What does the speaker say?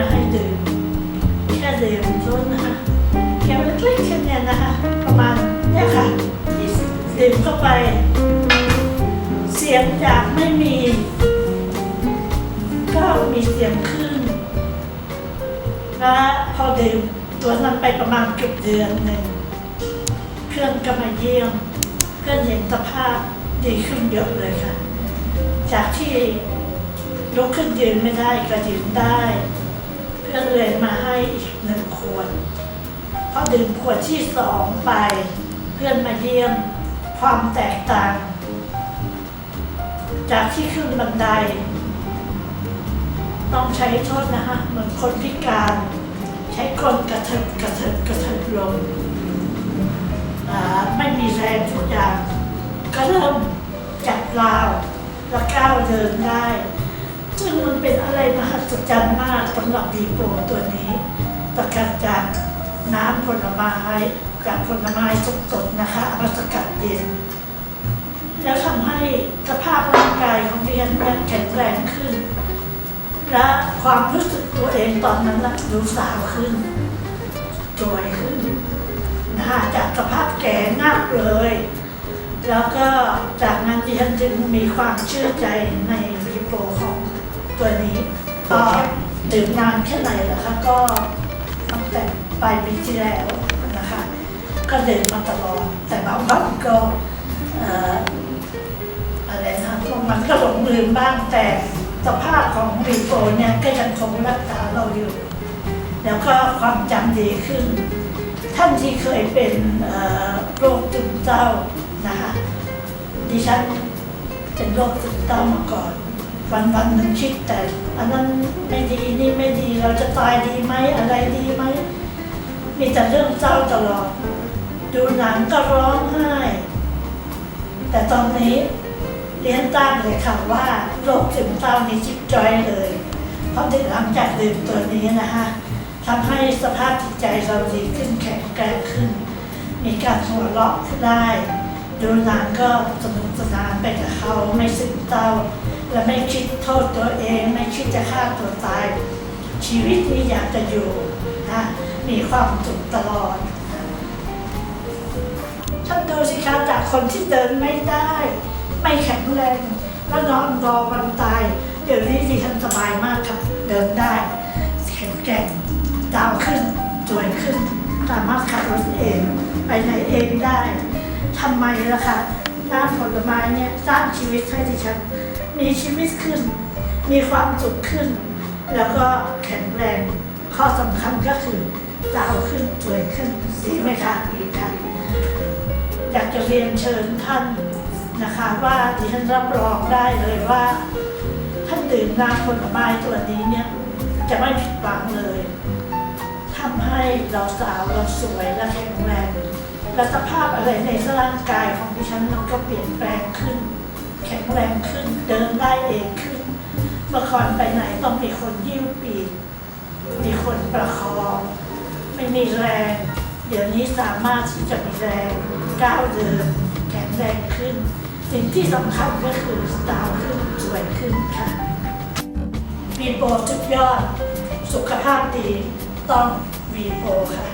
มาให้ดื่มแค่ดื่มโทษนะคะแก้วเล็กๆแค่เนี้ยนะคะ ประมาณเนี่ยค่ะดื่มเข้าไป เสียงจากไม่มี ก็มีเสียงขึ้น และพอดื่มตัวนั้นไปประมาณเกือบเดือนหนึ่งเพื่อนก็มาเยี่ยมเพื่อนเห็นสภาพดีขึ้นเยอะเลยค่ะ จากที่ลุกขึ้นยืนไม่ได้ก็ยืนได้ เพื่อนเลยมาให้อีกหนึ่งขวดพอดื่มขวดที่สองไป เพื่อนมาเยี่ยมความแตกต่าง จากที่ขึ้นบันได ต้องใช้โทษนะคะเหมือนคนพิการ ใช้กลกระเถิบกระเถิบกระเถิบลงไม่มีแรงทุกอย่างก็เริ่มจับราวแล้วก้าวเดินได้ ซึ่งมันเป็นอะไรมหัศจรรย์มากสำหรับดีโปตัวนี้ประกาศจากน้ำผลไม้จากผลไม้สดๆนะคะอามาสกัดเย็น แล้วทำให้สภาพร่างกายของเรียนแข็งแรงขึ้น และความรู้สึกตัวเองตอนนั้นนะดูสาวขึ้นสวยขึ้นนะคะจากสภาพแก่นักเลย แล้วก็จากนั้นดิฉันจึงมีความเชื่อใจในรีโป ตัวนี้ก็ดื่มนานแค่ไหนล่ะคะก็ตั้งแต่ปลายปีที่แล้วนะคะ ก็ดื่มมาตลอดแต่บางวันก็อะไรนะพวกมันก็หลงลืมบ้างแต่สภาพของรีโฟเนี่ยก็ยังคงรักษาเราอยู่ แล้วก็ความจำดีขึ้น ท่านที่เคยเป็นโรคซึมเศร้านะคะดิฉันเป็นโรคซึมเศร้ามาก่อน วันวันหนึ่งคิดแต่ อันนั้นไม่ดีนี่ไม่ดีเราจะตายดีไหมอะไรดีไหมมีแต่เรื่องเศร้าตลอด ดูหนังก็ร้องไห้ แต่ตอนนี้เรียนทราบเลยค่ะว่าโรคซึมเศร้านี่จิตจอยเลย เพราะหลังจากดื่มตัวนี้นะคะทำให้สภาพจิตใจเราดีขึ้นแข็งแกร่งขึ้น มีการหัวเราะได้ ดูหนังก็สนุกสนานไปกับเขาไม่ซึมเศร้า และไม่คิดโทษตัวเอง ไม่คิดจะฆ่าตัวตาย ชีวิตนี้อยากจะอยู่นะมีความสุขตลอดท่านดูสิคะจากคนที่เดินไม่ได้ ไม่แข็งแรงแล้วนอนรอวันตาย เดี๋ยวนี้ดิฉันสบายมากครับ เดินได้แข็งแกร่งดาวขึ้นสวยขึ้น สามารถขับรถเอง ไปไหนเองได้ทำไมล่ะคะน้ำผลไม้เนี่ยสร้างชีวิตให้ดิฉัน มีชีวิตขึ้น มีความสุขขึ้น แล้วก็แข็งแรง ข้อสำคัญก็คือดาวขึ้นสวยขึ้นดีไหมคะดีค่ะ อยากจะเรียนเชิญท่านนะคะว่าดิฉันรับรองได้เลยว่า ท่านดื่มน้ำผลไม้ตัวนี้เนี่ย จะไม่ผิดหวังเลยทำให้เราสาวเราสวยและแข็งแรงและสภาพอะไรในร่างกายของดิฉันมันก็เปลี่ยนแปลงขึ้น แข็งแรงขึ้น เดินได้เองขึ้น เมื่อก่อนไปไหนต้องมีคนยิ้วปีกมีคนประคอง ไม่มีแรง เดี๋ยวนี้สามารถที่จะมีแรงก้าวเดินแข็งแรงขึ้น สิ่งที่สำคัญก็คือสตาร์ขึ้นสวยขึ้นค่ะวีโปสุดยอด สุขภาพดีต้องวีโปค่ะ